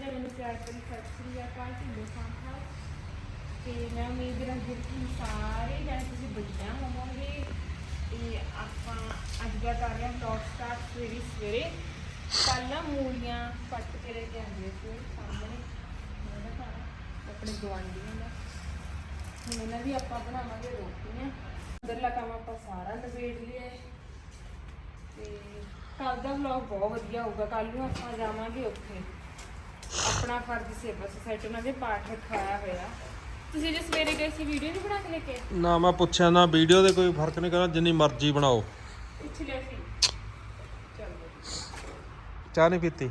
ਜਿਹਾ ਮੈਨੂੰ ਪਿਆਰ ਕਰੀ ਸਤਿ ਸ੍ਰੀ ਅਕਾਲ, ਢਿੱਲੋਂ ਸਾਹਿਬ ਤੇ ਮੈਂ ਉਮੀਦ ਰੱਖਦੀ ਹਾਂ ਕਿ ਸਾਰੇ ਜਣੇ ਤੁਸੀਂ ਵਧੀਆ ਹੋਵੋਗੇ। ਤੇ ਆਪਾਂ ਅੱਜ ਦਾ ਕਰ ਰਹੇ ਹਾਂ ਵਲੌਗ ਸਟਾਰਟ ਸਵੇਰੇ ਸਵੇਰੇ। ਕੱਲ੍ਹ ਮੂਲੀਆਂ ਕੱਟ ਕੇ ਲੈ ਕੇ ਆਉਂਦੇ ਸੀ ਸਾਹਮਣੇ ਮੇਰਾ ਘਰ ਆਪਣੇ ਗੁਆਂਢੀਆਂ ਦਾ। ਹੁਣ ਇਹਨਾਂ ਦੀ ਆਪਾਂ ਬਣਾਵਾਂਗੇ ਰੋਟੀਆਂ। ਅੰਦਰਲਾ ਕੰਮ ਆਪਾਂ ਸਾਰਾ ਨਿਬੇੜ ਲਿਆ ਤੇ ਕੱਲ ਦਾ ਵਲੌਗ ਬਹੁਤ ਵਧੀਆ ਹੋਊਗਾ। ਕੱਲ ਨੂੰ ਆਪਾਂ ਜਾਵਾਂਗੇ ਉੱਥੇ। ਆਪਣਾ ਫਰਜ਼ ਸੇਵਾ ਸੁਸਾਇਟੀ ਉਹਨਾਂ ਦੇ ਪਾਠ ਰਖਾਇਆ ਹੋਇਆ। ਤੁਸੀਂ ਜੇ ਸਵੇਰੇ ਗਏ ਸੀ ਵੀਡੀਓ ਨਹੀਂ ਬਣਾ ਕੇ ਲੈ ਕੇ ਆਏ? ਨਾ ਮੈਂ ਪੁੱਛਿਆ ਨਾ ਵੀਡੀਓ ਦੇ ਕੋਈ ਫ਼ਰਕ ਨਹੀਂ ਕਰਨਾ ਜਿੰਨੀ ਮਰਜ਼ੀ ਬਣਾਓ। ਪੁੱਛ ਲਿਆ ਸੀ। ਚਲੋ। ਚਾਹ ਨਹੀਂ ਪੀਤੀ?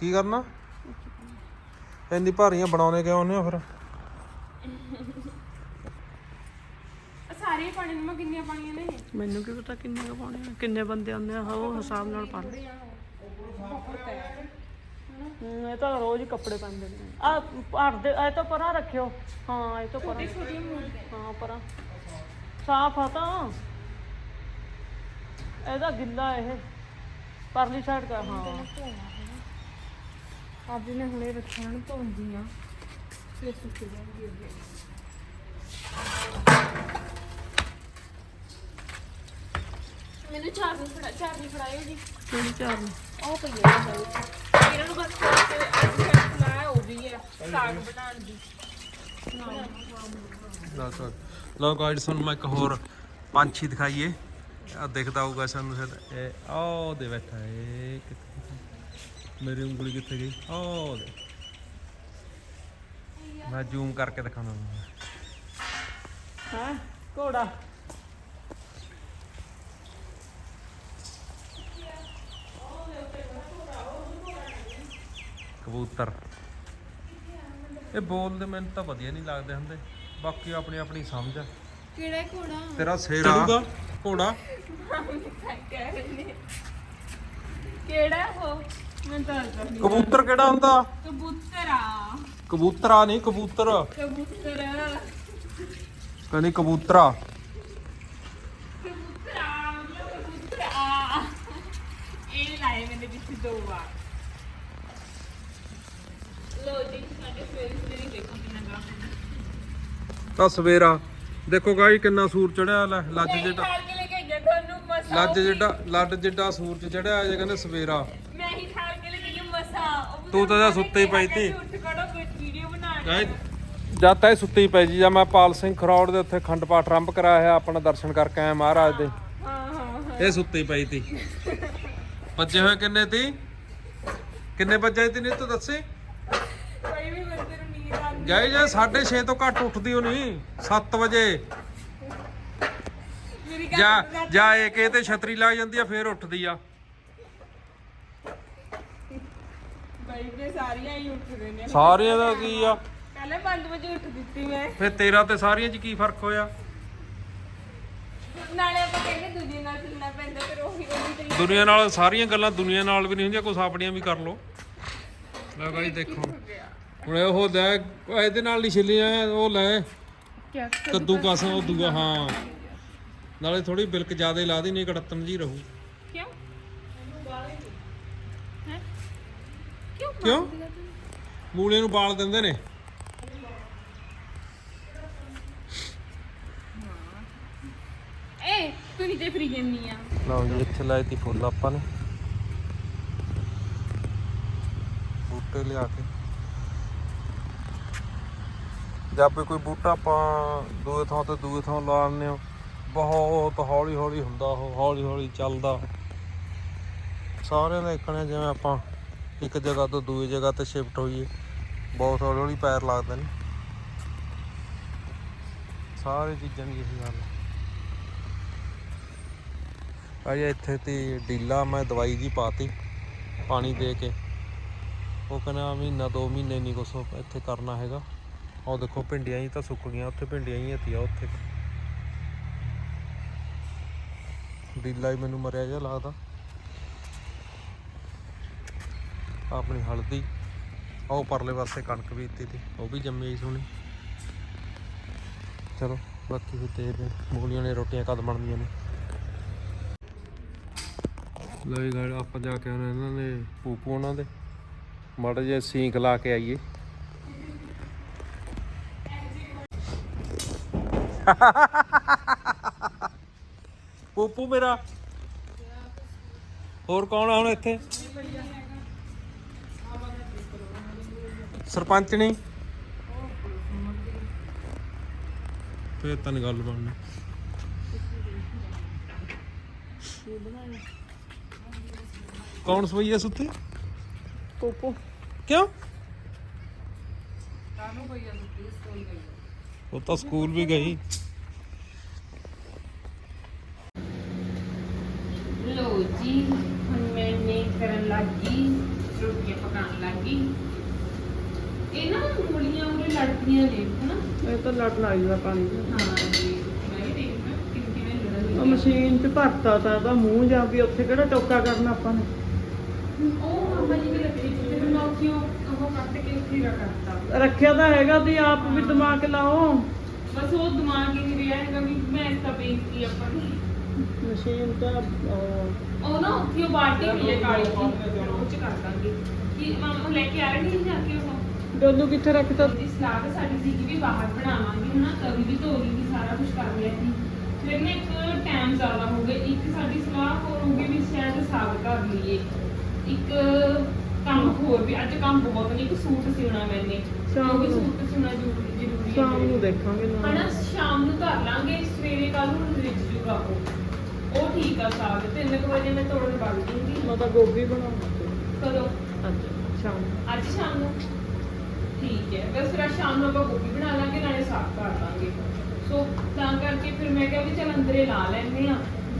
ਕੀ ਕਰਨਾ? ਇੰਨੀ ਭਾਰੀਆਂ ਬਣਾਉਣੇ ਕਿਉਂ ਆਉਂਦੇ ਹੋ ਫਿਰ? ਸਾਰੇ ਪਾਣੀ ਨੂੰ ਮੈਂ ਕਿੰਨੀਆਂ ਪਾਣੀਆਂ ਨੇ? ਮੈਨੂੰ ਕੀ ਪਤਾ ਕਿੰਨੇ ਕੁ ਪਾਉਣੇ ਆ ਕਿੰਨੇ ਬੰਦੇ ਆਉਂਦੇ ਆ ਉਹ ਹਿਸਾਬ ਨਾਲ ਪਾ ਲਓ। ਥੋੜ੍ਹੀਆਂ ਬਹੁਤ ਹੈ ਇਹ ਤਾਂ ਰੋਜ਼ ਹੀ ਕੱਪੜੇ ਪਾਉਂਦੇ ਨੇ। ਆ ਹਟ ਦੇ ਇਹ ਤਾਂ ਪਰਾਂ ਰੱਖਿਓ। ਹਾਂ ਇਹ ਤਾਂ ਪਰਾਂ ਛੋਟੀ ਹਾਂ ਪਰਾਂ। ਸਾਫ਼ ਆ ਤਾਂ। ਇਹਦਾ ਗਿੱਲਾ ਇਹ। ਪਰਲੀ ਸਾਈਡ ਦਾ ਹਾਂ। ਅੱਜ ਨੇ ਹੁਣੇ ਰੱਖਿਆ ਨੂੰ ਧੋਂਦੀ ਆ ਫਿਰ ਸੁੱਕ ਜਾਣਗੇ ਅੱਗੇ। ਮੈਨੂੰ ਚਾਰ ਨਹੀਂ ਫੜਾ ਚਾਰ ਨਹੀਂ ਫੜਾਇਓ ਜੀ। ਕਿਹੜੀ ਚਾਰ? ਨੂੰ ਉਹ ਪਈ ਹੈ ਇਹਨਾਂ ਨੂੰ ਬਸ ਥੋੜਾ ਜਿਹਾ ਅੱਜ ਤੱਕ ਲਾਇਆ ਹੋ ਗਈ ਹੈ ਸਾਗ ਬਣਾਉਣ ਦੀ। ਲਓ ਤਾਂ ਲਓ ਗਾਈਡ ਤੁਹਾਨੂੰ ਮੈਂ ਇੱਕ ਹੋਰ ਪੰਛੀ ਦਿਖਾਈਏ। ਆ ਦਿਖਦਾ ਹੋਊਗਾ ਸਾਨੂੰ ਸ਼ਾਇਦ। ਇਹ ਆਹ ਦੇ ਬੈਠਾ ਏ ਕਿੱਥੇ ਮੇਰੀ ਉਂਗਲੀ ਕਿੱਥੇ ਗਈ? ਆਹ ਦੇ। ਮੈਂ ਜ਼ੂਮ ਕਰਕੇ ਦਿਖਾਉਣਾ ਹਾਂ? ਘੋੜਾ। ਕਬੂਤਰ। ਇਹ ਬੋਲਦੇ ਮੈਨੂੰ ਤਾਂ ਵਧੀਆ ਨਹੀਂ ਲੱਗਦੇ ਹੁੰਦੇ। ਬਾਕੀ ਆਪਣੀ ਆਪਣੀ ਸਮਝ ਆ। ਕਿਹੜਾ ਘੋੜਾ? ਤੇਰਾ ਸੇਰਾ ਘੋੜਾ। ਕਿਹੜਾ ਉਹ ਮੈਂ ਤਾਂ ਦੱਸਦਾ ਨਹੀਂ ਕਬੂਤਰ ਕਿਹੜਾ ਹੁੰਦਾ? ਕਬੂਤਰਾ ਕਬੂਤਰਾ ਨਹੀਂ ਕਬੂਤਰ। ਕਬੂਤਰ ਕਹਿੰਦੀ ਕਬੂਤਰਾ ਕਬੂਤਰਾ ਮਤਲਬ ਕਬੂਤਰਾ ਇਹ ਲਾਏ ਮੈंने ਪਿੱਛੇ ਦੋ ਵਾਰ। ਲੋ ਜੀ ਸਾਡੇ ਸਵੇਰੇ ਸਵੇਰੇ ਦੇਖੋ ਕਿੰਨਾ ਗਾਹ ਤਾਂ ਸਵੇਰਾ ਦੇਖੋ ਗਾਈ ਕਿੰਨਾ ਸੂਰ ਚੜਿਆ ਲੈ ਲੱਜ ਜਿੱਡਾ। ਠਾਲ ਕੇ ਲੈ ਕੇ ਗਿਆ ਤੁਹਾਨੂੰ ਮਸਾ ਲੱਜ ਜਿੱਡਾ ਲੱਡ ਜਿੱਡਾ ਸੂਰਜ ਚੜਿਆ ਜੇ ਕਹਿੰਦੇ ਸਵੇਰਾ। ਮੈਂ ਹੀ ਠਾਲ ਕੇ ਲੈ ਕੇ ਗਿਆ ਮਸਾ ਉਹ ਤੂੰ ਤਾਂ ਸੁੱਤੇ ਹੀ ਪਈ ਤੀ। ਉੱਠ ਖੜੋ ਕੋਈ ਵੀਡੀਓ ਬਣਾ ਗਾਈ ਜਦ ਤਾਂ ਇਹ ਸੁੱਤੀ ਪਈ ਜੀ ਜਾਂ ਮੈਂ ਪਾਲ ਸਿੰਘ ਖਰੌੜ ਦੇ ਉੱਥੇ ਖੰਡ ਪਾਠ ਆਰੰਭ ਕਰਾਇਆ ਹੈ ਆਪਣਾ ਦਰਸ਼ਨ ਕਰਕੇ ਆਇਆ ਮਹਾਰਾਜ ਦੇ। ਹਾਂ ਹਾਂ ਇਹ ਸੁੱਤੀ ਪਈ ਤੀ। ਬੱਜੇ ਹੋਏ ਕਿੰਨੇ ਤੀ? ਕਿੰਨੇ ਬੱਜੇ ਤੀ ਨਹੀਂ ਤੂੰ ਦੱਸੇ? ਨੂੰ ਗਾਈ ਜੇ 6:30 ਤੋਂ ਘੱਟ ਉੱਠਦੀ ਹੋ ਨਹੀਂ 7 ਵਜੇ। ਮੇਰੀ ਜਾ ਗੱਲ ਜਾ ਇਹ ਕੇ ਤੇ ਛਤਰੀ ਲੱਗ ਜਾਂਦੀ ਆ ਫੇਰ ਉੱਠਦੀ ਆ। ਬਾਈ ਵੀ ਸਾਰੀਆਂ ਹੀ ਉੱਠਦੇ ਨੇ। ਸਾਰਿਆਂ ਦਾ ਕੀ ਆ? ਪਹਿਲੇ 5 ਵਜੇ ਉੱਠ ਦਿੱਤੀ ਮੈਂ। ਫੇਰ ਤੇਰਾ ਤੇ ਸਾਰੀਆਂ 'ਚ ਕੀ ਫ਼ਰਕ ਹੋਇਆ? ਨਾਲੇ ਆਪਾਂ ਕਹਿੰਦੇ ਦੂਜੇ ਨਾਲ ਚੱਲਣਾ ਪੈਂਦਾ ਫਿਰ ਉਹੀ ਉਹੀ ਤਰੀਕੇ ਦੁਨੀਆ ਨਾਲ ਸਾਰੀਆਂ ਗੱਲਾਂ ਦੁਨੀਆ ਨਾਲ ਵੀ ਨਹੀਂ ਹੁੰਦੀਆਂ ਕੁਛ ਆਪਣੀਆਂ ਵੀ ਕਰ ਲੈ ਦੇਖੋ। ਹੁਣ ਉਹ ਲੈ ਇਹਦੇ ਨਾਲ ਨਹੀਂ ਛਿੱਲੀਆਂ ਉਹ ਲੈ। ਕੱਦੂ ਕਸ ਉਹ ਦੂਆ ਹਾਂ। ਨਾਲੇ ਥੋੜੀ ਬਿਲਕ ਜ਼ਿਆਦੇ ਲਾ ਦੀ ਨਹੀਂ ਕੜਤਨ ਜੀ ਰਹੂ। ਕਿਉਂ? ਹੈ? ਕਿਉਂ ਕਿਉਂ? ਮੂਲੇ ਨੂੰ ਬਾਲ ਦਿੰਦੇ ਨੇ। ਏ ਤੂੰ ਨੀਚੇ ਫਰੀ ਜੰਨੀ ਆ? ਲਓ ਜੀ ਇੱਥੇ ਲਾਏ ਤੀ ਫੁੱਲ ਆਪਾਂ ਨੇ। ਬੂਟੇ ਲਿਆ ਜਾਂ ਜਦ ਕੋਈ ਬੂਟਾ ਆਪਾਂ ਦੂਏ ਥਾਂ ਤੇ ਦੂਏ ਥਾਂ ਲਾ ਲੈਂਦੇ ਹਾਂ, ਬਹੁਤ ਹੌਲੀ ਹੌਲੀ ਹੁੰਦਾ ਉਹ, ਹੌਲੀ ਹੌਲੀ ਚੱਲਦਾ। ਸਾਰਿਆਂ ਦਾ ਇੱਕਣੇ ਜਿਵੇਂ ਆਪਾਂ ਇੱਕ ਜਗ੍ਹਾ ਤੋਂ ਦੂਜੀ ਜਗ੍ਹਾ ਤੇ ਸ਼ਿਫਟ ਹੋਈਏ, ਬਹੁਤ ਹੌਲੀ ਹੌਲੀ ਪੈਰ ਲੱਗਦੇ ਨੇ। ਸਾਰੇ ਚੀਜ਼ਾਂ ਦੀ ਇਹੀ ਗੱਲ। ਆ ਅਜੇ ਇੱਥੇ ਤੇ ਡੀਲਾ ਮੈਂ ਦਵਾਈ ਜੀ ਪਾਤੀ, ਪਾਣੀ ਦੇ ਕੇ। ਉਹ ਕਹਿੰਦਾ ਮਹੀਨਾ ਦੋ ਮਹੀਨੇ ਨਹੀਂ ਕੁਛ ਇੱਥੇ ਕਰਨਾ ਹੈਗਾ। ਆਹ ਦੇਖੋ ਭਿੰਡੀਆਂ ਹੀ ਤਾਂ ਸੁੱਕ ਗਈਆਂ, ਉੱਥੇ ਭਿੰਡੀਆਂ ਹੀ ਹਤੀਆਂ ਉੱਥੇ। ਡੀਲਾ ਹੀ ਮੈਨੂੰ ਮਰਿਆ ਜਿਹਾ ਲੱਗਦਾ। ਆਪਣੀ ਹਲਦੀ, ਆਹ ਪਰਲੇ ਪਾਸੇ ਕਣਕ ਬੀਜਤੀ ਤੇ ਉਹ ਵੀ ਜੰਮੀ ਆਈ ਸੋਹਣੀ। ਚਲੋ, ਬਾਕੀ ਫਿਰ ਦੇਖਦੇ ਮੂਲੀਆਂ ਨੇ ਰੋਟੀਆਂ ਕਦ ਬਣਦੀਆਂ ਨੇ। ਲੈ ਗਾੜ ਆਪਾਂ ਜਾ ਕੇ ਆਉਣੇ ਇਹਨਾਂ ਨੇ ਪੂਪੂ ਉਹਨਾਂ ਦੇ। ਮਾੜਾ ਜਿਹਾ ਸੀਂਕ ਲਾ ਕੇ ਆਈਏ। ਪੂਪੂ ਮੇਰਾ। ਹੋਰ ਕੌਣ ਆ ਹੁਣ ਇੱਥੇ? ਸਰਪੰਚ ਨਹੀਂ ਫੇਰ ਤਾਂ ਗੱਲ ਬਣਨੀ। ਕੌਣ ਸਵਈਆ ਸੁੱਤੇ? ਕੋਕੋ ਕਿਉਂ? ਉਹ ਤਾਂ ਸਕੂਲ ਵੀ ਗਈ। ਲੋ ਜੀ ਹੁਣ ਮੈਂ ਨੇ ਕਰਨ ਲੱਗੀ ਰੋਟੀਆਂ ਪਕਾਉਣ ਲੱਗੀ। ਇਹ ਨਾ ਮੂਲੀਆਂ ਉਹਦੇ ਲੜਕੀਆਂ ਨੇ ਹਨਾ? ਇਹ ਤਾਂ ਲੜ ਲੱਗਦਾ ਪਾਣੀ। ਹਾਂ ਜੀ ਮੈਂ ਵੀ ਦੇਖਣਾ ਕਿ ਕਿਵੇਂ ਲੜਨ ਉਹ ਮਸ਼ੀਨ 'ਚ ਭਰਤਾ ਤਾਂ ਉਹਦਾ ਮੂੰਹ ਜਾ ਵੀ ਉੱਥੇ ਕਿਹੜਾ ਟੋਕਾ ਕਰਨਾ ਆਪਾਂ ਨੇ? ਉਹ ਮਾਮਾ ਜੀ ਵੀ ਲੱਗੀ ਫਿਰ ਮੈਂ ਉੱਥੇ ਉਹ ਕੱਟ ਕੇ ਰੱਖਤਾ ਰੱਖਿਆ ਤਾਂ ਹੈਗਾ ਤੇ ਆਪ ਵੀ ਦਿਮਾਗ ਲਾਓ। ਬਸ ਉਹ ਦਿਮਾਗ ਹੀ ਨਹੀਂ ਰਿਹਾ ਹੈਗਾ ਵੀ ਮੈਂ ਇਸ ਤਾਂ ਬੇਇੱਜ਼ਤੀ ਆਪਾਂ ਨੂੰ। ਮਸ਼ੀਨ ਤਾਂ ਉਹ ਉਹ ਨਾ ਉੱਥੇ ਉਹ ਬਾਲਟੀ ਹੈ ਕਾਲੀ ਜੀ ਉਹ ਚ ਕਰ ਦਾਂਗੇ। ਕਿ ਮਾਮਾ ਲੈ ਕੇ ਆ ਰਹੇ ਨਹੀਂ ਜਾ ਕੇ ਉਹ? ਡੋਲੂ ਕਿੱਥੇ ਰੱਖਤਾ? ਦੀ ਸਲਾਹ ਤਾਂ ਸਾਡੀ ਸੀ ਕਿ ਵੀ ਬਾਹਰ ਬਣਾਵਾਂਗੇ ਹਨਾ? ਤਵੀ ਵੀ ਧੋ ਲਈ ਵੀ ਸਾਰਾ ਕੁਝ ਕਰ ਲਿਆ ਸੀ। ਫਿਰ ਨਾ ਇੱਕ ਟਾਈਮ ਜ਼ਿਆਦਾ ਹੋ ਗਿਆ। ਇੱਕ ਸਾਡੀ ਸਲਾਹ ਹੋਰ ਹੋ ਗਈ ਵੀ ਸ਼ਾਇਦ ਸਾਗ ਕਰ ਲਈਏ। ਇੱਕ ਕੰਮ ਹੋਰ ਵੀ ਅੱਜ ਕੰਮ ਬਹੁਤ ਨੇ ਇੱਕ ਸੂਟ ਸਿਉਣਾ ਮੈਨੇ ਸ਼ਾਮ ਉਹ ਨੂੰ। ਸੂਟ ਸਿਉਣਾ ਜ਼ਰੂਰੀ ਜ਼ਰੂਰੀ ਹੈ। ਸ਼ਾਮ ਨੂੰ ਦੇਖਾਂਗੇ ਨਾ ਹਨਾ ਸ਼ਾਮ ਨੂੰ ਧਰ ਲਾਂਗੇ ਸਵੇਰੇ ਕੱਲ ਨੂੰ ਰਿਜ ਜੂਗਾ ਉਹ ਉਹ ਠੀਕ ਆ ਸਾਗ ਤਿੰਨ ਕੁ ਵਜੇ ਮੈਂ ਤੋੜਨ ਵਗ ਜੂੰਗੀ ਮੈਂ ਤਾਂ ਗੋਭੀ ਬਣਾਉਂਗੀ ਕਦੋਂ? ਅੱਜ ਸ਼ਾਮ ਨੂੰ। ਅੱਜ ਸ਼ਾਮ ਨੂੰ? ਠੀਕ ਹੈ ਬਸ ਫਿਰ ਅੱਜ ਸ਼ਾਮ ਨੂੰ ਆਪਾਂ ਗੋਭੀ ਬਣਾ ਲਾਂਗੇ ਨਾਲੇ ਸਾਗ ਕਰ ਲਾਂਗੇ। ਸੋ ਤਾਂ ਕਰਕੇ ਫਿਰ ਮੈਂ ਕਿਹਾ ਵੀ ਚੱਲ ਅੰਦਰੇ ਲਾ ਲੈਂਦੇ ਆ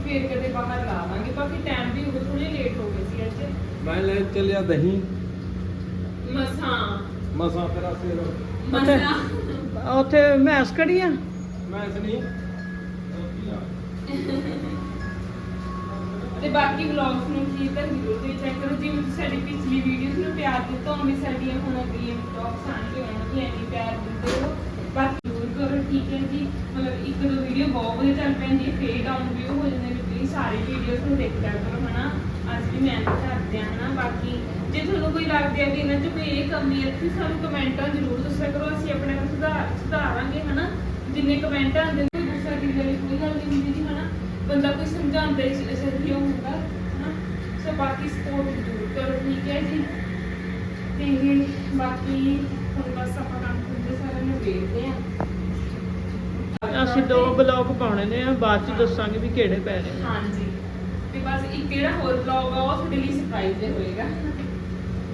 ਫਿਰ ਕਦੇ ਬਾਹਰ ਲਾ ਲਾਂਗੇ ਬਾਕੀ ਟਾਈਮ ਵੀ ਹੋ ਗਿਆ ਥੋੜੇ ਲੇਟ ਹੋ ਗਏ ਸੀ ਅੱਜ। ਮੈਂ ਲੈ ਚੱਲਿਆ ਦਹੀਂ। ਮਸਾਂ। ਮਸਾਂ ਤੇਰਾ ਸਿਰ ਮਸਾਂ। ਉੱਥੇ ਮੈਸ ਕੜੀ ਆ? ਮੈਂ ਇਸ ਨਹੀਂ। ਤੇ ਬਾਕੀ ਵਲੌਗਸ ਨੂੰ ਕੀ ਤਾਂ ਜ਼ਰੂਰ ਤੇ ਚੈੱਕ ਕਰੋ। ਜਿਵੇਂ ਤੁਸੀਂ ਸਾਡੀ ਪਿਛਲੀ ਵੀਡੀਓਜ਼ ਨੂੰ ਪਿਆਰ ਦਿੱਤਾ ਉਵੇਂ ਸਾਡੀਆਂ ਹੁਣ ਅਗਲੀਆਂ ਵਲੌਗਸ ਆਣਗੇ ਉਹਨਾਂ ਨੂੰ ਐਨੀ ਪਿਆਰ ਦਿੰਦੇ ਰਹੋ। ਬਾਕੀ ਜ਼ਰੂਰ ਕਰੋ ਠੀਕ ਹੈ ਜੀ। ਮਤਲਬ ਇੱਕ ਦੋ ਵੀਡੀਓ ਬਹੁਤ ਵਧੀਆ ਚੱਲ ਪੈਂਦੀ ਹੈ ਫੇਰ ਡਾਊਨ ਵੀ ਹੋ ਜਾਂਦੇ ਨੇ ਪਲੀਜ਼ ਸਾਰੀ ਵੀਡੀਓਜ਼ ਨੂੰ ਦੇਖਿਆ ਕਰੋ ਹਨਾ? ਅੱਜ ਵੀ ਮਿਹਨਤ ਕਰਦੇ ਆ ਹਨਾ? ਬਾਕੀ ਜੇ ਤੁਹਾਨੂੰ ਕੋਈ ਲੱਗਦਾ ਹੈ ਵੀ ਇਹਨਾਂ 'ਚ ਕੋਈ ਇਹ ਕਮੀ ਹੈ ਤੁਸੀਂ ਸਾਨੂੰ ਕਮੈਂਟਾਂ ਜ਼ਰੂਰ ਦੱਸਿਆ ਕਰੋ ਅਸੀਂ ਆਪਣੇ ਨੂੰ ਸੁਧਾਰ ਸੁਧਾਰਾਂਗੇ ਹਨਾ? ਜਿੰਨੇ ਕਮੈਂਟ ਆਉਂਦੇ ਨੇ ਕੋਈ ਗੁੱਸਾ ਦੀ ਗੱਲ ਕੋਈ ਗੱਲ ਨਹੀਂ ਹੁੰਦੀ ਜੀ ਹਨਾ? ਬੰਦਾ ਕੋਈ ਸਮਝਾਉਂਦਾ ਇਸ ਸਹੀ ਹੁੰਦਾ ਹਨਾ? ਸੋ ਬਾਕੀ ਸਪੋਰਟ ਜ਼ਰੂਰ ਕਰੋ ਠੀਕ ਹੈ ਜੀ? ਤੇ ਬਾਕੀ ਹੁਣ ਬਸ ਆਪਾਂ ਕੰਮ ਕਰਦੇ ਸਾਰੇ ਨੂੰ ਵੇਖਦੇ ਆ ਅਸੀਂ ਦੋ ਬਲੌਗ ਪਾਉਣੇ ਨੇ ਬਾਅਦ ਚ ਦੱਸਾਂਗੇ ਵੀ ਕਿਹੜੇ ਪੈ ਰਹੇ ਹਾਂਜੀ। ਤੇ ਬਸ ਇੱਕ ਜਿਹੜਾ ਹੋਰ ਵਲੌਗ ਆ ਉਹ ਤੁਹਾਡੇ ਲਈ ਸਰਪ੍ਰਾਈਜ਼ ਦੇ ਹੋਏਗਾ।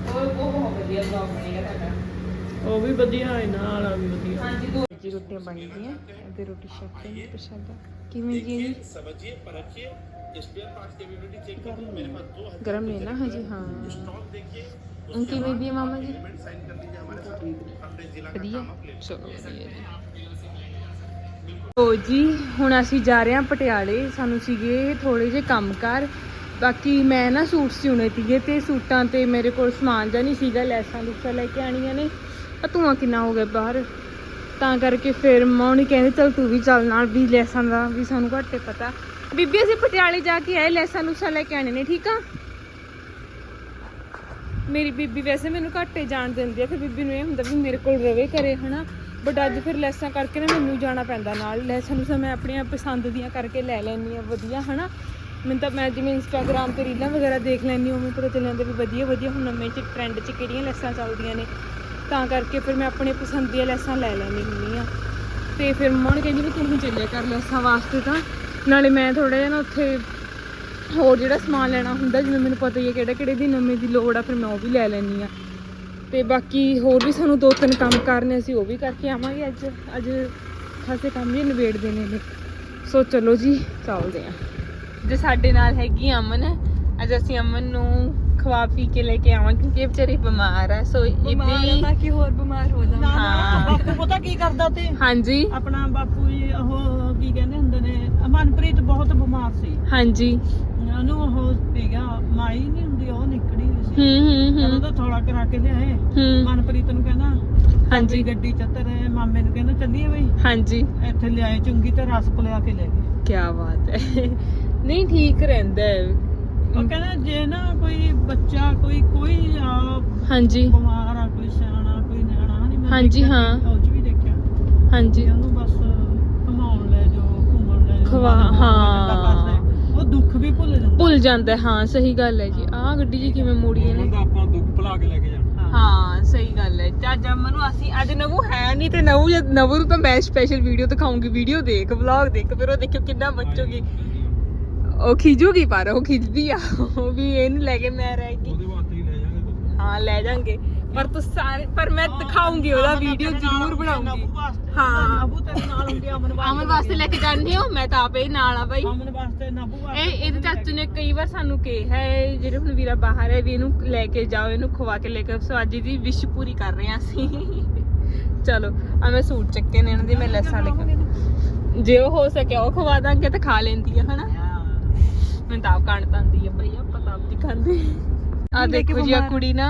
ਉਹ ਉਹ ਬਹੁਤ ਵਧੀਆ ਵਲੌਗ ਬਣੇਗਾ ਤੁਹਾਡਾ। ਉਹ ਵੀ ਵਧੀਆ ਹੈ ਨਾਲ ਵਾਲਾ ਵੀ ਵਧੀਆ। ਹਾਂਜੀ ਦੋ ਜੀ ਰੋਟੀਆਂ ਬਣ ਗਈਆਂ। ਤੇ ਰੋਟੀ ਛਕ ਕੇ ਪ੍ਰਸ਼ਾਦਾ। ਕਿਵੇਂ ਜੀ ਜੀ ਗਰਮ ਨਹੀਂ ਨਾ ਹਜੇ ਹਾਂ। ਹੁਣ ਕਿਵੇਂ ਦੀ ਹੈ ਮਾਮਾ ਜੀ? ਵਧੀਆ। ਚਲੋ ਵਧੀਆ ਜੀ। ਓ ਜੀ, ਹੁਣ ਅਸੀਂ ਜਾ ਰਹੇ ਹਾਂ ਪਟਿਆਲੇ। ਸਾਨੂੰ ਸੀਗੇ ਥੋੜੇ ਜਿਹੇ ਕੰਮਕਾਰ ਬਾਕੀ ਮੈਂ ਨਾ ਸੂਟ ਸਿਉਣੇ ਸੀਗੇ ਤੇ ਸੂਟਾਂ ਤੇ ਮੇਰੇ ਕੋਲ ਸਮਾਨ ਜਾਂ ਨਹੀਂ ਸੀਗਾ, ਲੈਸਾਂ ਲੂਸਾਂ ਲੈ ਕੇ ਆਣੀਆਂ ਨੇ। ਆ ਧੂਆਂ ਕਿੰਨਾ ਹੋ ਗਿਆ ਬਾਹਰ। ਤਾਂ ਕਰਕੇ ਫਿਰ ਮੌਣੀ ਕਹਿੰਦੇ, ਚਲ ਤੂੰ ਵੀ ਚੱਲ ਨਾਲ ਵੀ ਲੈਸਾਂ ਦਾ, ਵੀ ਸਾਨੂੰ ਘੱਟੇ ਪਤਾ। ਬੀਬੀ, ਅਸੀਂ ਪਟਿਆਲੇ ਜਾ ਕੇ ਆਏ, ਲੈਸਾਂ ਲੂਸਾਂ ਲੈ ਕੇ ਆਣੇ ਨੇ, ਠੀਕ ਆ? ਮੇਰੀ ਬੀਬੀ ਵੈਸੇ ਮੈਨੂੰ ਘੱਟੇ ਜਾਣ ਦਿੰਦੀ ਆ, ਫਿਰ ਬੀਬੀ ਨੂੰ ਇਹ ਹੁੰਦਾ ਵੀ ਮੇਰੇ ਕੋਲ ਰਵੇ ਕਰੇ ਹਨਾ? ਬਟ ਅੱਜ ਫਿਰ ਲੈਸਾਂ ਕਰਕੇ ਨਾ ਮੈਨੂੰ ਜਾਣਾ ਪੈਂਦਾ ਨਾਲ। ਲੈਸਾਂ ਨੂੰ ਮੈਂ ਆਪਣੀਆਂ ਪਸੰਦ ਦੀਆਂ ਕਰਕੇ ਲੈ ਲੈਣੀ ਆ ਵਧੀਆ, ਹਨਾ? ਮੈਨੂੰ ਤਾਂ ਮੈਂ ਜਿਵੇਂ ਇੰਸਟਾਗ੍ਰam ਤੇ ਰੀਲਾਂ ਵਗੈਰਾ ਦੇਖ ਲੈਂਦੀ ਉਵੇਂ ਪਤਾ ਚੱਲ ਜਾਂਦਾ ਵੀ ਵਧੀਆ ਵਧੀਆ। ਹੁਣ ਨਵੇਂ ਚ ਟ੍ਰੈਂਡ 'ਚ ਕਿਹੜੀਆਂ ਲੈਸਾਂ ਚੱਲਦੀਆਂ ਨੇ। ਤਾਂ ਕਰਕੇ ਫਿਰ ਮੈਂ ਆਪਣੇ ਪਸੰਦ ਦੀਆਂ ਲੈਸਾਂ ਲੈ ਲੈਂਦੀ ਹੁੰਦੀ ਆ ਤੇ ਫਿਰ ਮੰਮਾ ਨੇ ਕਹਿੰਦੀ ਵੀ ਤੂੰ ਹੀ ਚੱਲਿਆ ਕਰ ਲੈਸਾਂ ਵਾਸਤੇ ਤਾਂ। ਨਾਲੇ ਮੈਂ ਥੋੜਾ ਜਿਹਾ ਨਾ ਉੱਥੇ ਹੋਰ ਜਿਹੜਾ ਸਮਾਨ ਲੈਣਾ ਹੁੰਦਾ, ਜਿਵੇਂ ਮੈਨੂੰ ਪਤਾ ਹੀ ਹੈ ਕਿਹੜਾ ਕਿਹੜੇ ਦੀ ਨਵੇਂ ਦੀ ਲੋੜ ਆ, ਫਿਰ ਮੈਂ ਉਹ ਵੀ ਲੈ ਲੈਣੀ ਆ ਤੇ ਬਾਕੀ ਹੋਰ ਵੀ ਸਾਨੂੰ ਦੋ ਤਿੰਨ ਕੰਮ ਕਰਨੇ ਸੀ ਉਹ ਵੀ ਕਰਕੇ ਆਵਾਂਗੇ ਅੱਜ। ਅੱਜ ਖਾਸੇ ਕੰਮ ਵੀ ਨਿਬੇੜ ਦੇਣੇ ਨੇ। ਸੋ ਚਲੋ ਜੀ ਚੱਲਦੇ ਆ। ਜੇ ਸਾਡੇ ਨਾਲ ਹੈਗੀ ਅਮਨ ਅੱਜ ਅਸੀਂ ਅਮਨ ਨੂੰ ਖਵਾ ਪੀ ਕੇ ਲੈ ਕੇ ਆਵਾਂਗੇ ਕਿਉਂਕਿ ਇਹ ਵਿਚਾਰੀ ਬਿਮਾਰ ਹੈ ਸੋ ਇਹਦੀ ਕਿ ਹੋਰ ਬਿਮਾਰ ਹੋ ਨਾ ਹਾਂ। ਬਾਪੂ ਪਤਾ ਕੀ ਕਰਦਾ ਤੇ? ਹਾਂਜੀ। ਆਪਣਾ ਬਾਪੂ ਜੀ ਉਹ ਕੀ ਕਹਿੰਦੇ ਹੁੰਦੇ ਨੇ ਮਨਪ੍ਰੀਤ ਬਹੁਤ ਬਿਮਾਰ ਸੀ। ਹਾਂਜੀ। ਉਹਨੂੰ ਉਹ ਸੀਗਾ ਮਾਈ ਨਹੀਂ ਹੁੰਦੀ ਉਹ ਨਿਕੜੀ ਹੂੰ ਹੂੰ ਥੋੜਾ ਕਰਾ ਕੇ ਲਿਆਏ। ਹੂੰ। ਮਨਪ੍ਰੀਤ ਨੂੰ ਕਹਿੰਦਾ ਹਾਂਜੀ। ਗੱਡੀ ਚ ਤੇਰੇ ਮਾਮੇ ਨੂੰ ਕਹਿੰਦਾ ਚੱਲੀਏ ਬਈ। ਹਾਂਜੀ। ਇੱਥੇ ਲਿਆਏ ਚੁੰਗੀ ਤੇ ਰਸ ਲਿਆ ਕੇ ਲੈ ਗਏ। ਕੀ ਬਾਤ ਹੈ। ਨਹੀਂ ਠੀਕ ਰਹਿੰਦਾ ਹੈ। ਉਹ ਕਹਿੰਦਾ ਜੇ ਨਾ ਕੋਈ ਬੱਚਾ ਕੋਈ ਕੋਈ ਆ ਹਾਂਜੀ। ਬਿਮਾਰ ਆ ਕੋਈ ਸਿਆਣਾ ਕੋਈ ਨਿਆਣਾ ਨਹੀਂ ਮੈਂ ਹਾਂਜੀ, ਦੇਖਿਆ ਹਾਂ। ਉਹ 'ਚ ਵੀ ਦੇਖਿਆ। ਹਾਂਜੀ। ਉਹਨੂੰ ਬਸ ਘੁਮਾਉਣ ਲੈ ਜਾਓ ਘੁੰਮਣ ਲੈ ਜਾਓ ਖਵਾ- ਹਾਂ। ਦੁੱਖ ਵੀ ਭੁੱਲ ਜਾਂਦਾ। ਭੁੱਲ ਜਾਂਦਾ ਹੈ, ਸਹੀ ਗੱਲ ਹੈ ਜੀ। ਆਹ ਗੱਡੀ ਜੀ ਕਿਵੇਂ ਮੋੜੀ ਇਹਨੇ ਉਹਦਾ ਆਪਾਂ ਦੁੱਖ ਭੁਲਾ ਕੇ ਲੈ ਕੇ ਜਾਣਾ। ਹਾਂ। ਸਹੀ ਗੱਲ ਹੈ। ਤੇ ਅੱਜ ਅਮਨ ਨੂੰ ਅਸੀਂ ਅੱਜ ਨਵੂ ਹੈ ਨਹੀਂ ਤੇ ਨਵੂ ਜਦ ਨਵੂ ਨੂੰ ਤਾਂ ਮੈਂ ਸਪੈਸ਼ਲ ਵੀਡੀਓ ਦਿਖਾਉਂਗੀ। ਵੀਡੀਓ ਦੇਖ ਵਲੌਗ ਦੇਖ ਫਿਰ ਉਹ ਦੇਖਿਓ ਕਿੰਨਾ ਮੱਚੂਗੀ। ਉਹ। ਖਿਜੂਗੀ ਪਰ ਉਹ ਖਿਜਦੀ ਆ। ਉਹ ਵੀ ਇਹਨੂੰ ਲੈ ਕੇ ਮੈਂ ਰਹਿ ਗਈ। ਉਹਦੇ ਵਾਸਤੇ ਹੀ ਲੈ ਜਾਾਂਗੇ। ਹਾਂ ਲੈ ਜਾਾਂਗੇ। ਪਰ ਤੂੰ ਸਾਰੇ ਪਰ ਮੈਂ ਦਿਖਾਉਂਗੀ ਉਹਦਾ ਵੀਡੀਓ ਜ਼ਰੂਰ ਬਣਾਉਂਗੀ। ਵਾਸਤੇ। ਹਾਂ। ਨਬੂ ਤੇਰੇ ਨਾਲ ਹੁੰਦੀ ਆ, ਅਮਨ ਅਮਨ ਵਾਸਤੇ ਲੈ ਕੇ ਜਾਂਦੀ ਹਾਂ ਮੈਂ ਤਾਂ ਆਪੇ ਹੀ ਨਾਲ ਆ ਬਾਈ। ਅਮਨ ਵਾਸਤੇ ਨਬੂ ਵਾਸਤੇ ਇਹ ਇਹਦੇ ਚਾਚੂ ਨੇ ਕਈ ਵਾਰ ਸਾਨੂੰ ਕਿਹਾ ਹੈ ਜਿਹੜੇ ਹੁਣ ਵੀਰਾ ਬਾਹਰ ਹੈ ਵੀ ਇਹਨੂੰ ਲੈ ਕੇ ਜਾਓ ਇਹਨੂੰ ਖਵਾ ਕੇ ਲੈ ਕੇ ਸੋ ਅੱਜ ਦੀ ਵਿਸ਼ ਪੂਰੀ ਕਰ ਰਹੇ ਹਾਂ ਅਸੀਂ। ਚਲੋ ਆ ਮੈਂ ਸੂਟ ਚੱਕੇ ਨੇ ਇਹਨਾਂ ਦੀ ਮੈਂ ਲੈਸਾਂ ਲੈ ਕੇ ਜੇ ਉਹ ਹੋ ਸਕਿਆ ਉਹ ਖਵਾ ਦਾਂਗੇ ਤਾਂ ਖਾ ਲੈਂਦੀ ਆ ਹਨਾ? ਮੈਨੂੰ ਤਾਂ ਆਪ ਆਂਦੀ ਆ ਭਈ ਆਪਾਂ ਤਾਂ ਆਪ ਦੀ ਖਾਂਦੇ। ਆ ਦੇਖੋ ਜੀ ਆ ਕੁੜੀ ਨਾ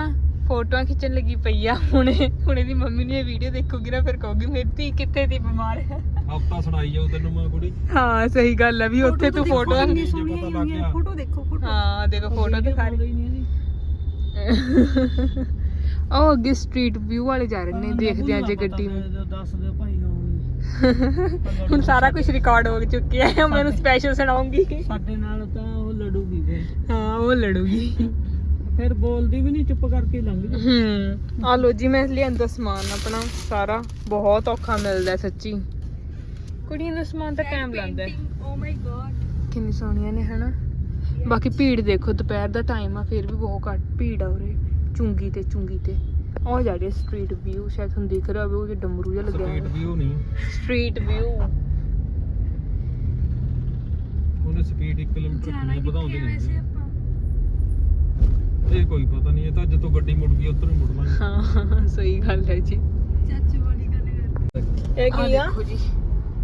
ਫੋਟੋਆਂ ਖਿੱਚਣ ਲੱਗੀ ਪਈ ਆ। ਹੁਣੇ ਹੁਣੇ ਦੀ ਮੰਮੀ ਨੇ ਇਹ ਵੀਡੀਓ ਦੇਖੂਗੀ ਨਾ ਫਿਰ ਕਹੂਗੀ ਮੇਰੀ ਧੀ ਕਿੱਥੇ ਦੀ ਬਿਮਾਰ ਹੈ? ਹਫਤਾ ਸੁਣਾਈ ਜਾਊ ਤੈਨੂੰ ਮੈਂ ਕੁੜੀ। ਹਾਂ ਸਹੀ ਗੱਲ ਆ ਵੀ ਉੱਥੇ ਤੂੰ ਫੋਟੋ ਜੇ ਪਤਾ ਲੱਗ ਗਿਆ। ਫੋਟੋ ਦੇਖੋ ਫੋਟੋ। ਹਾਂ ਦੇਖੋ ਫੋਟੋ ਦਿਖਾ ਰਹੀ ਉਹ ਅੱਗੇ ਸਟਰੀਟ ਵਿਊ ਵਾਲੇ ਜਾ ਰਹੇ ਨੇ ਦੇਖਦੇ ਆ ਜੇ ਗੱਡੀ ਨੂੰ ਦੱਸ ਦਿਓ ਭਾਈ ਉਹ ਹੁਣ ਸਾਰਾ ਕੁਝ ਰਿਕਾਰਡ ਹੋ ਚੁੱਕਿਆ ਹੈ ਮੈਨੂੰ ਸਪੈਸ਼ਲ ਸੁਣਾਉਂਗੀ। ਸਾਡੇ ਨਾਲ ਤਾਂ ਉਹ ਲੜੂਗੀ ਫਿਰ। ਹਾਂ ਉਹ ਲੜੂਗੀ। ਫਿਰ ਬੋਲਦੀ ਵੀ ਨਹੀਂ ਚੁੱਪ ਕਰਕੇ ਲੰਘ ਜਾ ਹੂੰ। ਆ ਲੋ ਜੀ ਮੈਂ ਲਿਆਂਦਾ ਸਮਾਨ ਆਪਣਾ ਸਾਰਾ। ਬਹੁਤ ਔਖਾ ਮਿਲਦਾ ਸੱਚੀ। ਕੁੜੀਆਂ ਦਾ ਸਮਾਨ ਤਾਂ ਟਾਈਮ ਲਾਉਂਦਾ ਹੈ ਓ ਮਾਈ ਗॉड ਕਿੰਨੀ ਸੋਹਣੀਆਂ ਨੇ ਹਨਾ? ਬਾਕੀ ਭੀੜ ਦੇਖੋ ਦੁਪਹਿਰ ਦਾ ਟਾਈਮ ਆ ਫਿਰ ਵੀ ਬਹੁਤ ਘੱਟ ਭੀੜ ਆ ਉਰੇ। ਚੁੰਗੀ ਤੇ ਚੁੰਗੀ ਤੇ। ਉਹ ਜਾ ਰਹੀ ਸਟਰੀਟ ਵਿਊ ਸ਼ਾਇਦ ਤੁਹਾਨੂੰ ਦਿਖ ਰਿਹਾ ਹੋਵੇ ਉਹ ਜੇ ਡਮਰੂ ਜਿਹਾ ਲੱਗਿਆ ਸਟਰੀਟ ਵਿਊ ਨਹੀਂ। ਸਟਰੀਟ ਵਿਊ ਉਹਨੇ ਸਪੀਡ 1 ਕਿਲੋਮੀਟਰ ਨਹੀਂ ਵਧਾਉਂਦੀ ਆਪਾਂ ਇਹ ਕੋਈ ਪਤਾ ਨਹੀਂ ਇਹ ਤਾਂ ਜਦੋਂ ਗੱਡੀ ਮੁੜ ਗਈ ਉੱਧਰ ਹੀ ਮੁੜਨਾ ਹਾਂ ਸਹੀ ਗੱਲ ਹੈ ਜੀ। ਚਾਚੂ ਵਾਲੀ ਗੱਲ ਕਰ ਇਹ ਕੀ ਆ? ਦੇਖੋ ਜੀ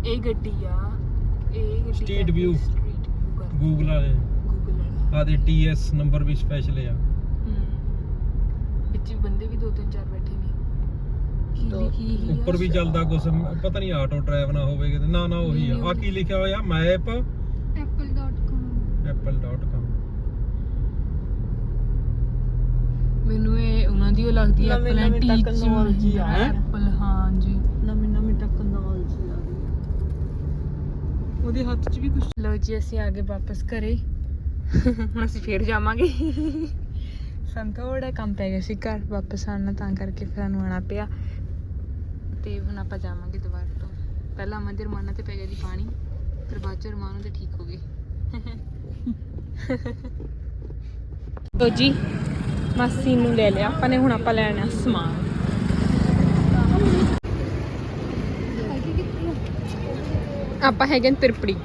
ਇਹ ਗੱਡੀ ਆ ਇਹ ਗੱਡੀ Street view. ਸਟਰੀਟ ਵਿਊ ਕਰ ਗੂਗਲ ਵਾਲੇ। ਗੂਗਲ ਵਾਲਾ। ਆਦੇ ਟੀਐਸ ਨੰਬਰ ਵੀ ਸਪੈਸ਼ਲ ਆ। ਹੂੰ। ਵਿੱਚ ਵੀ ਬੰਦੇ ਵੀ ਦੋ ਤਿੰਨ ਚਾਰ ਬੈਠੇ ਨੇ। ਕੀ ਲਿਖੀ ਹੀ ਉੱਪਰ ਵੀ ਚੱਲਦਾ ਕੁਛ ਪਤਾ ਨਹੀਂ ਆਟੋ ਡਰਾਈਵ ਨਾ ਹੋਵੇ ਕਿਤੇ ਨਾ ਨਾ ਉਹੀ ਆ। ਆ ਕੀ ਲਿਖਿਆ ਹੋਇਆ? ਮੈਪ? Apple.com apple.com ਮੈਨੂੰ ਇਹ ਉਹਨਾਂ ਦੀ ਉਹ ਲੱਗਦੀ ਹੈ ਨਵੀਂ- ਐਪਲ ਨਵੀਂ technology ਆ। ਐਪਲ ਹਾਂ? ਜੀ ਨਵੀਂ ਨਵੀਂ ਟੈਕਨੋਲੋਜੀ ਆ ਗਈ। ਉਹਦੇ ਹੱਥ 'ਚ ਵੀ ਕੁਝ ਲਓ ਜੀ ਅਸੀਂ ਆ ਗਏ ਵਾਪਸ ਘਰੇ। ਹੁਣ ਅਸੀਂ ਫੇਰ ਜਾਵਾਂਗੇ। ਸਾਨੂੰ ਥੋੜਾ ਕੰਮ ਪੈ ਗਿਆ ਸੀ ਘਰ ਵਾਪਸ ਆਉਣਾ ਤਾਂ ਕਰਕੇ ਫਿਰ ਸਾਨੂੰ ਆਉਣਾ ਪਿਆ। ਤੇ ਹੁਣ ਆਪਾਂ ਜਾਵਾਂਗੇ ਦੁਬਾਰਾ ਤੋਂ। ਪਹਿਲਾਂ ਅਮਨ ਦੇ ਰਮਾਨਾ ਤੇ ਪੈ ਗਿਆ ਜੀ ਪਾਣੀ ਫਿਰ ਬਾਅਦ ਚ ਰਮਾਨ ਤੇ ਠੀਕ ਹੋ ਗਏ। ਲਓ ਜੀ ਮਾਸੀ ਨੂੰ ਲੈ ਲਿਆ, ਆਪਾਂ ਨੇ ਹੁਣ ਆਪਾਂ ਲੈਣਾ ਸਮਾਨ। ਆਪਾਂ ਹੈਗੇ ਨੇ ਤ੍ਰਿਪੜੀ।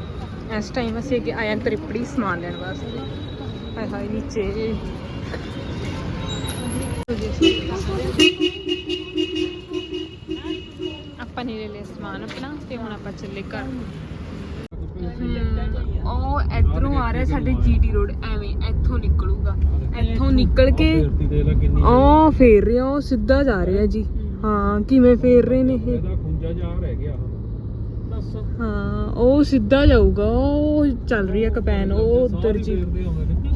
ਇਸ ਟਾਈਮ ਅਸੀਂ ਅੱਗੇ ਆਏ ਹਾਂ ਤ੍ਰਿਪੜੀ ਸਮਾਨ ਲੈਣ ਵਾਸਤੇ। ਹਾਏ ਹਾਏ, ਨੀਚੇ। ਆਪਾਂ ਨੇ ਲੈ ਲਿਆ ਸਮਾਨ ਆਪਣਾ ਤੇ ਹੁਣ ਆਪਾਂ ਚੱਲੇ ਘਰ। ਉਹ ਇਧਰੋਂ ਆ ਰਿਹਾ ਸਾਡੇ ਜੀਟੀ ਰੋਡ ਐਵੇਂ ਇੱਥੋਂ ਨਿਕਲੂਗਾ। ਇੱਥੋਂ ਨਿਕਲ ਕੇ ਉਹ ਫੇਰ ਰਿਹਾ ਉਹ ਸਿੱਧਾ ਜਾ ਰਿਹਾ ਜੀ। ਹਾਂ। ਕਿਵੇਂ ਫੇਰ ਰਹੇ ਨੇ ਇਹ? ਜਾ ਰਹਿ ਗਿਆ ਹਾਂ ਉਹ ਸਿੱਧਾ ਜਾਊਗਾ ਉਹ ਚੱਲ ਰਹੀ ਹੈ ਕਪੈਨ ਉਹ ਉਧਰ ਜੀ।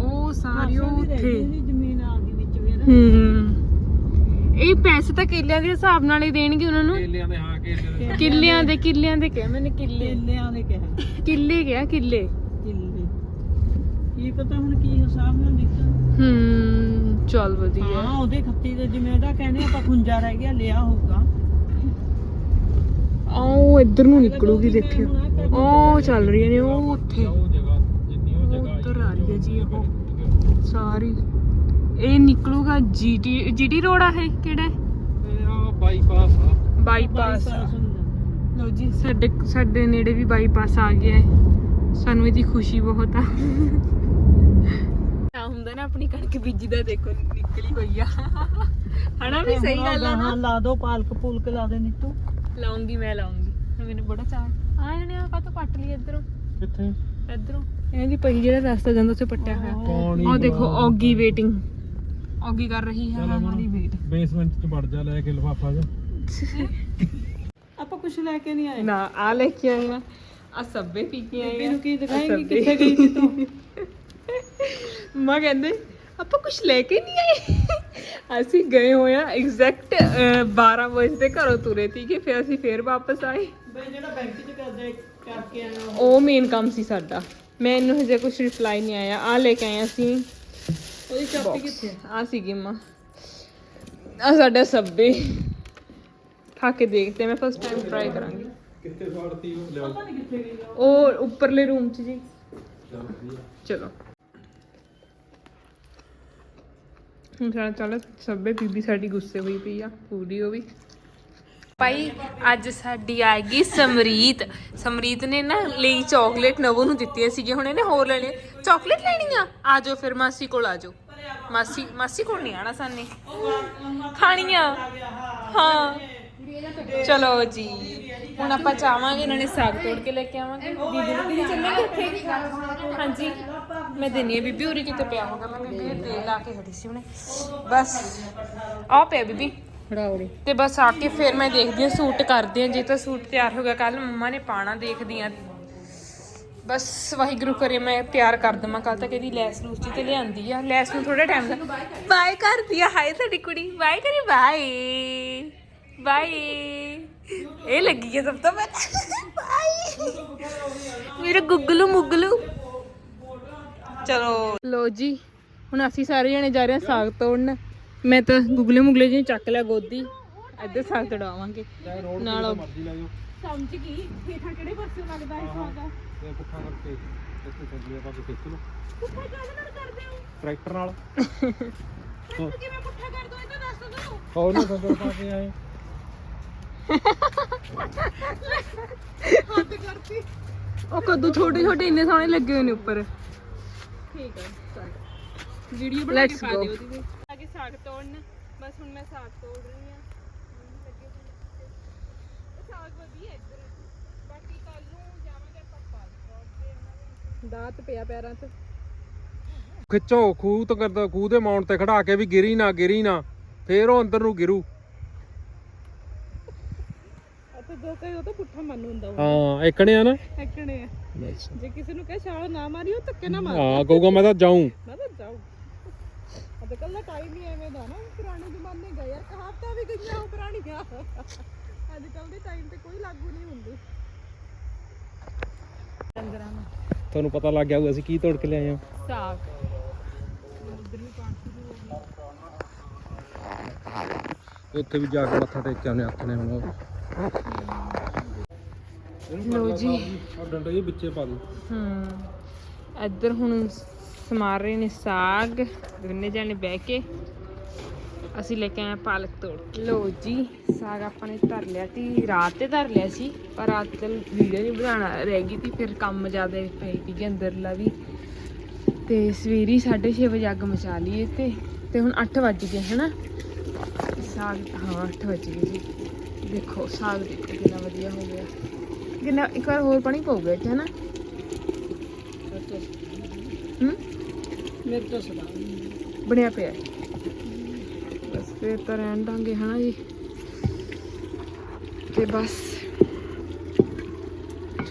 ਉਹ ਸਾਰੀ ਉੱਥੇ। ਇਹਦੀ ਜ਼ਮੀਨ ਆ ਗਈ ਵਿੱਚ ਫਿਰ। ਹੂੰ। ਇਹ ਪੈਸੇ ਤਾਂ ਕਿੱਲਿਆਂ ਦੇ ਹਿਸਾਬ ਨਾਲ ਹੀ ਦੇਣਗੇ ਉਹਨਾਂ ਨੂੰ। ਕੇਲਿਆਂ ਦੇ ਹਾਂ ਕੇਲੇ ਦੇ। ਕਿੱਲਿਆਂ ਦੇ ਕਿੱਲਿਆਂ ਦੇ ਕਿਹਾ ਮੈਨੇ ਕਿੱਲੇ। ਕੇਲਿਆਂ ਦੇ ਕਿਹਾ। ਕਿੱਲੇ ਗਿਆ ਕਿੱਲੇ। ਕਿੱਲੇ। ਕੀ ਪਤਾ ਹੁਣ ਕੀ ਹਿਸਾਬ ਨਾਲ ਨਿਕਲ। ਹੂੰ ਚੱਲ ਵਧੀਆ। ਹਾਂ ਉਹਦੇ ਖੱਤੀ ਦੇ ਜਿਵੇਂ ਇਹਦਾ ਕਹਿੰਦੇ ਆਪਾਂ ਖੁੰਜਾ ਰਹਿ ਗਿਆ ਲਿਆ ਹੋਊਗਾ। ਉਹ ਇੱਧਰ ਨੂੰ ਨਿਕਲੂਗੀ ਦੇਖਿਓ। ਉਹ ਚੱਲ ਰਹੀਆਂ ਨੇ ਉਹ ਉੱਥੇ। ਉਹ ਜਗ੍ਹਾ ਜਿੰਨੀ ਉਹ ਜਗ੍ਹਾ ਉੱਧਰ ਆ ਰਹੀ ਹੈ ਜੀ ਉਹ। ਸਾਰੀ ਇਹ ਨਿਕਲੂਗਾ ਜੀਟੀ ਜੀਟੀ ਰੋਡ ਆ ਇਹ ਕਿਹੜਾ ਹੈ? ਇਹ ਆ ਬਾਈਪਾਸ ਆ। ਬਾਈਪਾਸ। ਲਓ ਜੀ। ਸਾਡੇ ਸਾਡੇ ਨੇੜੇ ਵੀ ਬਾਈਪਾਸ ਆ ਗਿਆ ਹੈ। ਸਾਨੂੰ ਇਹਦੀ ਖੁਸ਼ੀ ਬਹੁਤ ਆ। ਆ ਹੁੰਦਾ ਨਾ ਆਪਣੀ ਕਣਕ ਬੀਜੀ ਦਾ ਦੇਖੋ ਨਿਕਲੀ ਹੋਈ ਆ। ਹਨਾ ਵੀ ਸਹੀ ਗੱਲ ਆ ਨਾ? ਹਾਂ ਲਾ ਦੋ ਪਾਲਕ ਪੂਲਕ ਲਾ ਦੇ ਨੀਤੂ। ਲਾਉਂਗੀ ਮੈਂ ਲਾਉਂਗੀ। ਹੁਣ ਮੈਨੂੰ ਬੜਾ ਚਾਹ ਆ ਇਹਨੇ ਆ ਕਾਤੋਂ ਪੱਟ ਲਈ ਇੱਧਰੋਂ? ਕਿੱਥੇ? ਇੱਧਰੋਂ। ਇਹਦੀ ਪਈ ਜਿਹੜਾ ਰਸਤਾ ਜਾਂਦਾ ਉੱਥੇ ਪੱਟਿਆ ਹੋਇਆ। ਉਹ ਦੇਖੋ ਔਗੀ ਵੇਟਿੰਗ ਔਗੀ ਕਰ ਰਹੀ ਹੈ ਹਮਾਰੀ ਵੇਟ ਬੇਸਮੈਂਟ ਚ ਵੜ ਜਾ ਲੈ ਕੇ ਲਫਾਫਾ ਜਾ। ਆਪਾਂ ਕੁਝ ਲੈ ਕੇ ਨਹੀਂ ਆਏ। ਨਾ ਆ ਲੈ ਕੇ ਆਏ ਆ। ਆ ਸੱਬੇ ਪੀ ਕੇ ਆਏ ਆ। ਮੈਨੂੰ ਕੀ ਦਿਖਾਏਂਗੀ। ਕਿੱਥੇ ਗਈ ਸੀ ਤੂੰ? ਮੰਮਾ ਕਹਿੰਦੇ ਆਪਾਂ ਕੁਝ ਲੈ ਕੇ ਨਹੀਂ ਆਏ। ਅਸੀਂ ਗਏ ਹੋਏ ਆ ਐਗਜ਼ੈਕਟ 12 ਵਜੇ ਤੇ ਘਰੋਂ ਤੁਰੇ ਸੀਗੇ ਫਿਰ ਅਸੀਂ ਫੇਰ ਵਾਪਸ ਆਏ। ਬਈ ਜਿਹੜਾ ਬੈਂਕ 'ਚ ਕਰਦੇ ਕਰਕੇ ਆਇਆ ਉਹ। ਮੇਨ ਕੰਮ ਸੀ ਸਾਡਾ। ਮੈਨੂੰ ਹਜੇ ਕੁਝ ਰਿਪਲਾਈ ਨਹੀਂ ਆਇਆ। ਆ ਲੈ ਕੇ ਆਏ ਅਸੀਂ। ਉਹਦੀ ਚਾਬੀ ਕਿੱਥੇ ਆ? ਸੀਗੀ ਮਾਂ। ਆ ਸਾਡਾ ਸੱਬੇ। ਖਾ ਕੇ ਦੇਖਦੇ ਮੈਂ ਫਸਟ ਟਾਈਮ ਟਰਾਈ ਕਰਾਂਗੀ। ਕਿੱਥੇ ਫਾੜਤੀ ਉਹ? ਲਿਆਓ। ਪਤਾ ਨਹੀਂ ਕਿੱਥੇ ਗਈ ਉਹ। ਉੱਪਰਲੇ ਰੂਮ 'ਚ ਜੀ। ਚਲੋ ਹੁਣ ਸਾਡਾ ਚੱਲ ਸੱਬੇ ਬੀਬੀ ਸਾਡੀ ਗੁੱਸੇ ਹੋਈ ਪਈ ਆ ਪੂਰੀ ਉਹ ਵੀ। ਭਾਈ ਅੱਜ ਸਾਡੀ ਆਏਗੀ ਸਮਰੀਤ। ਸਮਰੀਤ ਨੇ ਨਾ ਲਈ ਚਾਕਲੇਟ ਨਵੋ ਨੂੰ ਦਿੱਤੀ ਸੀਗੀ ਹੁਣ ਇਹਨੇ ਹੋਰ ਲੈਣੀ ਚਾਕਲੇਟ ਲੈਣੀ ਆ? ਆ ਜਾਓ ਫਿਰ ਮਾਸੀ ਕੋਲ ਆ ਜਾਓ ਮਾਸੀ ਮਾਸੀ ਕੋਲ ਨਹੀਂ ਆਣਾ ਸਾਨੇ। ਖਾਣੀ ਆ ਹਾਂ। ਚਲੋ ਜੀ। ਹੁਣ ਆਪਾਂ ਚਾਹਾਂਗੇ ਇਹਨਾਂ ਨੇ ਸਾਗ ਤੋੜ ਕੇ ਲੈ ਕੇ ਆਵਾਂਗੇ। ਬੀਬੀ ਨੂੰ ਕਿਤੇ ਚੱਲਾਂਗੇ ਉੱਥੇ। ਹਾਂਜੀ। ਮੈਂ ਦਿੰਨੀ ਆ ਬੀਬੀ ਉਰੇ ਕਿਤੇ ਪਿਆ ਹੋਗਾ ਮੈਂ ਬੀਬੀ ਦੇ ਦੇ ਲਾ ਕੇ ਖੜੀ ਸੀ ਉਹਨੇ ਬਸ। ਆ ਪਿਆ ਬੀਬੀ। ਫੜਾਉੜੀ ਤੇ ਬਸ ਆ ਕੇ ਫਿਰ ਮੈਂ ਦੇਖਦੀ ਹਾਂ ਸੂਟ ਕਰਦੇ ਹਾਂ। ਜੇ ਤਾਂ ਸੂਟ ਤਿਆਰ ਹੋ ਗਿਆ ਕੱਲ ਮੰਮਾ ਨੇ ਪਾਣਾ ਦੇਖਦੀ ਹਾਂ। ਬਸ ਵਾਹਿਗੁਰੂ ਕਰੇ ਮੈਂ ਤਿਆਰ ਕਰ ਦਵਾਂ ਕੱਲ ਤੱਕ ਇਹਦੀ ਲੈਸ ਲੂਸ ਜੀ ਤੇ ਲਿਆਂਦੀ ਆ। ਲੈਸ ਨੂੰ ਥੋੜਾ ਟਾਈਮ ਦਾ ਬਾਏ ਕਰਦੀ ਆ ਹਾਏ ਸਾਡੀ ਕੁੜੀ। ਬਾਏ ਕਰੀ ਬਾਏ ਬਾਏ ਇਹ ਲੱਗੀ ਹੈ ਸਭ ਤੋਂ ਪਹਿਲਾਂ। ਬਾਏ ਮੇਰੇ ਗੁੱਗਲੂ ਮੁੱਗਲੂ। ਚਲੋ। ਲੋ ਜੀ ਹੁਣ ਅਸੀਂ ਸਾਰੇ ਜਣੇ ਜਾ ਰਹੇ ਹਾਂ ਸਾਗ ਤੋੜਨ। ਮੈਂ ਤਾਂ ਗੁਗਲੇ ਮੁਗਲੇ ਜੀ ਚੱਕ ਲਿਆ ਗੋਦੀ। ਇੱਧਰ ਸਾਗ ਤੜਾਵਾਂਗੇ। ਨਾਲ ਮਰਜ਼ੀ ਲੈ ਜਾਓ। ਸਮਝ ਗਈ। ਹੇਠਾਂ ਕਿਹੜੇ ਪਾਸੇ ਲੱਗਦਾ ਹੈ ਸਾਗ ਤੇ ਪੁੱਠਾ ਕਰਕੇ ਇੱਥੇ ਚੱਲੀਏ ਆਪਾਂ ਖਿੱਚ ਲਓ ਪੁੱਠਾ ਕਾਹਦੇ ਨਾਲ ਕਰਦੇ ਹੋ? ਟਰੈਕਟਰ ਨਾਲ। ਕਿਵੇਂ ਪੁੱਠਾ ਕਰ ਦੋ ਇਹ ਤਾਂ ਦੱਸ ਦਿਓ ਹੋਰ ਨਾ ਸੰਦਰ ਪਾ ਕੇ ਆਏ। ਹੱਦ ਕਰਤੀ। ਉਹ ਕਦੋਂ ਛੋਟੇ ਛੋਟੇ ਇੰਨੇ ਸੋਹਣੇ ਲੱਗੇ ਹੋਏ ਨੇ ਉੱਪਰ। ਠੀਕ ਹੈ ਵੀਡੀਓ ਬਣਾ ਕੇ ਪਾ ਦਿਓ ਉਹਦੀ ਆਗੇ ਸਾਗ ਤੋੜਨ। ਬਸ ਹੁਣ ਮੈਂ ਸਾਗ ਤੋੜ ਰਹੀ ਹਾਂ। ਲੱਗੇ ਹੋਏ ਨੇ। ਸਾਗ ਵਧੀਆ ਇੱਧਰ ਬਾਕੀ ਕੱਲ ਨੂੰ ਜਾਵਾਂਗੇ ਆਪਾਂ ਪਾਸਪੋਰਟ ਤੇ ਉਹਨਾਂ ਦੇ ਦਾਤ ਪਿਆ ਪੈਰਾਂ 'ਚ। ਖਿੱਚੋ ਖੂਹ ਤੋਂ ਕਰਦਾ ਖੂਹ ਦੇ ਮਾਉਣ ਤੇ ਖੜਾ ਕੇ ਵੀ ਗਿਰੀ ਨਾ ਗਿਰੀ ਨਾ ਫੇਰ ਉਹ ਅੰਦਰ ਨੂੰ ਗਿਰੂ। ਅਤੇ ਦੋ ਕਈ ਉਹ ਤਾਂ ਪੁੱਠਾ ਮਨ ਹੁੰਦਾ ਹਾਂ ਇੱਕਣੇ ਆ ਨਾ? ਐਕਣੇ ਆ। ਬਸ। ਜੇ ਕਿਸੇ ਨੂੰ ਕਹੇ ਛਾਲ ਨਾ ਮਾਰੀ ਉਹ ਧੱਕੇ ਨਾ ਮਾਰ ਹਾਂ ਕਹੂਗਾ ਮੈਂ ਤਾਂ ਜਾਊਂ। ਮੈਂ ਤਾਂ ਜਾਉ ਅੱਜ ਕੱਲ ਦਾ ਟਾਈਮ ਹੀ ਐਵੇਂ ਦਾ ਨਾ ਪੁਰਾਣੇ ਜ਼ਮਾਨੇ ਗਏ ਯਾਰ ਕਹਾਵਤਾਂ ਵੀ ਗਈਆਂ ਉਹ ਪੁਰਾਣੀਆਂ। ਅੱਜ ਕੱਲ ਦੇ ਟਾਈਮ ਤੇ ਕੋਈ ਲਾਗੂ ਨਹੀਂ ਹੁੰਦੀ। ਡੰਗਰਾਂ ਨੂੰ। ਤੁਹਾਨੂੰ ਪਤਾ ਲੱਗ ਗਿਆ ਹੋਊ ਅਸੀਂ ਕੀ ਤੋੜ ਕੇ ਲਿਆਏ ਆ ਸਾਗ। ਉੱਥੇ ਵੀ ਜਾ ਕੇ ਮੱਥਾ ਟੇਕ ਕੇ ਆਉਣੇ ਹੱਥ ਨੇ ਹੁਣ ਲੋ ਜੀ। ਡੰਡਾ ਇਹ ਵਿੱਚੇ ਪਾ ਦੋ ਹਮ ਇੱਧਰ ਹੁਣ ਸਮਾਰ ਰਹੇ ਨੇ ਸਾਗ। ਦੋਨੇ ਜਾਣੇ ਬਹਿ ਕੇ ਅਸੀਂ ਲੈ ਕੇ ਆਏ ਪਾਲਕ ਤੋੜ ਲੋ ਜੀ ਸਾਗ ਆਪਾਂ ਨੇ ਧਰ ਲਿਆ ਸੀ ਰਾਤ ਤੇ ਧਰ ਲਿਆ ਸੀ ਪਰ ਰਾਤ ਤੇ ਵੀਡੀਓ ਨਹੀਂ ਬਣਾਉਣਾ ਰਹਿ ਗਈ ਸੀ ਫਿਰ ਕੰਮ ਜ਼ਿਆਦਾ ਪਈ ਸੀਗੇ ਅੰਦਰਲਾ ਵੀ। ਤੇ ਸਵੇਰੀ 6:30 ਵਜੇ ਅੱਗ ਮਚਾ ਲਈ ਤੇ ਤੇ ਹੁਣ 8 ਵੱਜ ਗਏ ਹਨਾ? ਸਾਗ ਹਾਂ 8 ਵੱਜ ਗਏ ਜੀ। ਦੇਖੋ ਸਾਗ ਦੇਖੋ ਕਿੰਨਾ ਵਧੀਆ ਹੋ ਗਿਆ। ਕਿੰਨਾ ਇੱਕ ਵਾਰ ਹੋਰ ਪਾਣੀ ਪਊਗਾ ਇੱਥੇ ਹਨਾ? ਹੂੰ? ਮੇਰੇ ਤੋਂ ਸਦਾ ਬਣਿਆ ਪਿਆ। ਫਿਰ ਤਾਂ ਰਹਿਣ ਦਾਂਗੇ, ਹਨਾ ਜੀ? ਤੇ ਬਸ।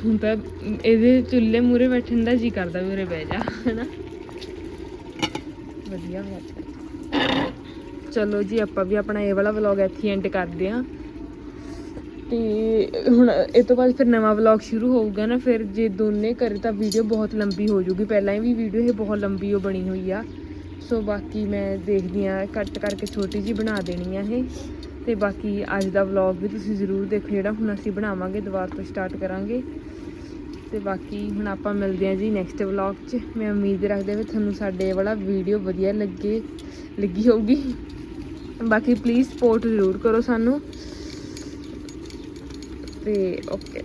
ਹੁਣ ਤਾਂ ਇਹਦੇ ਚੁੱਲ੍ਹੇ ਮੂਰੇ ਬੈਠਣ ਦਾ ਜੀ ਕਰਦਾ ਵੀ ਉਰੇ ਬਹਿ ਜਾ, ਹਨਾ? ਵਧੀਆ ਹੋ ਚਲੋ ਜੀ, ਆਪਾਂ ਵੀ ਆਪਣਾ ਇਹ ਵਾਲਾ ਵਲੌਗ ਇੱਥੇ ਐਂਡ ਕਰਦੇ ਆਂ ਤੇ ਹੁਣ ਇਹ ਤੋਂ ਬਾਅਦ ਫਿਰ ਨਵਾਂ ਵਲੌਗ ਸ਼ੁਰੂ ਹੋਊਗਾ ਨਾ, ਫਿਰ ਜੇ ਦੋਨੇ ਕਰੇ ਤਾਂ ਵੀਡੀਓ ਬਹੁਤ ਲੰਬੀ ਹੋ ਜਾਊਗੀ। ਪਹਿਲਾਂ ਵੀ ਵੀਡੀਓ ਇਹ ਬਹੁਤ ਲੰਬੀ ਉਹ ਬਣੀ ਹੋਈ ਆ। ਸੋ ਬਾਕੀ ਮੈਂ ਦੇਖਦੀ ਆ ਕੱਟ ਕਰਕੇ ਛੋਟੀ ਜੀ ਬਣਾ ਦੇਣੀ ਆ ਇਹ। ਤੇ ਬਾਕੀ ਅੱਜ ਦਾ ਵਲੌਗ ਵੀ ਤੁਸੀਂ ਜ਼ਰੂਰ ਦੇਖੋ, ਜਿਹੜਾ ਹੁਣ ਅਸੀਂ ਬਣਾਵਾਂਗੇ, ਦੁਬਾਰਾ ਤੋਂ ਸਟਾਰਟ ਕਰਾਂਗੇ। ਤੇ ਬਾਕੀ ਹੁਣ ਆਪਾਂ ਮਿਲਦੇ ਹਾਂ ਜੀ ਨੈਕਸਟ ਵਲੌਗ 'ਚ। ਮੈਂ ਉਮੀਦ ਰੱਖਦੇ ਹਾਂ ਵੀ ਤੁਹਾਨੂੰ ਸਾਡੇ ਵਾਲਾ ਵੀਡੀਓ ਵਧੀਆ ਲੱਗੇ, ਲੱਗੀ ਹੋਊਗੀ। ਬਾਕੀ ਪਲੀਜ਼ ਸਪੋਰਟ ਜ਼ਰੂਰ ਕਰੋ ਸਾਨੂੰ। ਤੇ ਓਕੇ